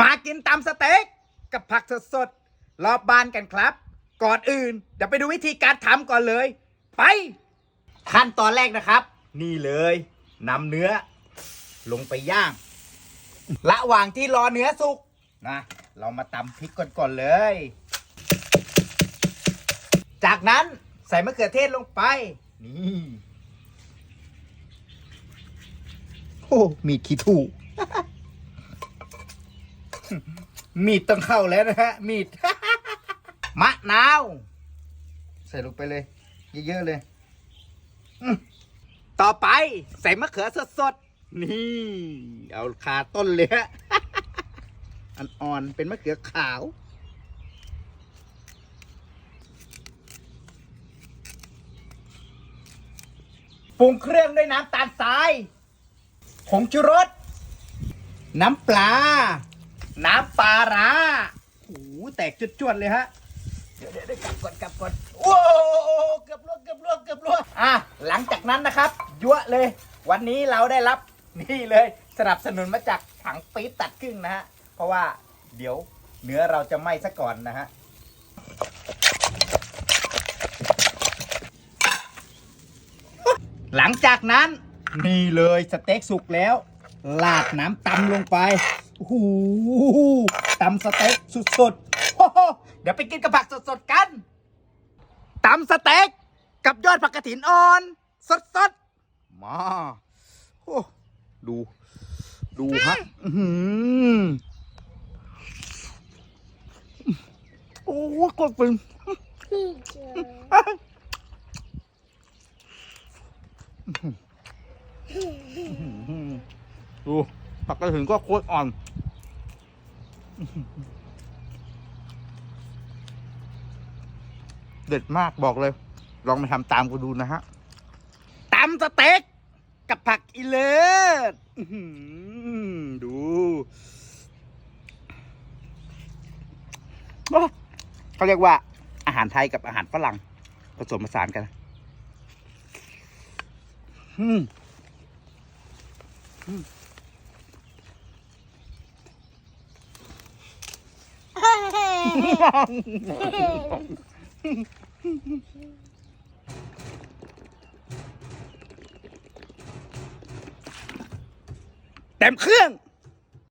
มากินตำสเต็กกับผักสดๆรอบบ้านกันครับ ก่อนอื่นเดี๋ยวไปดูวิธีการทำก่อนเลย ไป ขั้นตอนแรกนะครับ นี่เลยนำเนื้อ ลงไปย่างระหว่างที่รอเนื้อสุกนะ เรามาตำพริกก่อนๆเลย จากนั้นใส่มะเขือเทศลงไป นี่ โอ้ มีขี้ถูก มีดต้องเข้าแล้วนะฮะ มีด มะนาว ใส่ลงไปเลย เยอะๆเลย ต่อไปใส่มะเขือสดๆ นี่ เอาคาต้นเลยฮะอันอ่อนเป็นมะเขือขาว ปรุงเครื่องด้วยน้ำตาลทราย ผงชูรส น้ำปลา น้ำปลาร้าโอ้โหแตกจวดๆเลยฮะเดี๋ยวเดี๋ยวเดี๋ยวกลับก่อนกลับก่อนโอ้โหเกือบล่วงเกือบล่วงเกือบล่วงอะหลังจากนั้นนะครับยั่วเลย วันนี้เราได้รับนี่เลยสนับสนุนมาจากถังปี๊บตัดครึ่งนะฮะ เพราะว่าเดี๋ยวเนื้อเราจะไหม้ซะก่อนนะฮะหลังจากนั้นนี่เลยสเต็กสุกแล้วลาดน้ำตำลงไป โอ้โหตำสเต็กสุดๆเดี๋ยวไปกินกับผักสดๆกันตำสเต็กกับยอดผักกระถินอ่อน สดๆมาโอ้ดู ดูฮะอื้อหือโอ้โหกดเป็นดู ผักกระถินก็โคตรอ่อน เด็ดมากบอกเลย ลองไปทำตามกูดูนะฮะตำสเต็กกับผักอีเลิศดู เขาเรียกว่าอาหารไทยกับอาหารฝรั่ง ผสมผสานกันอืม เต็มเครื่อง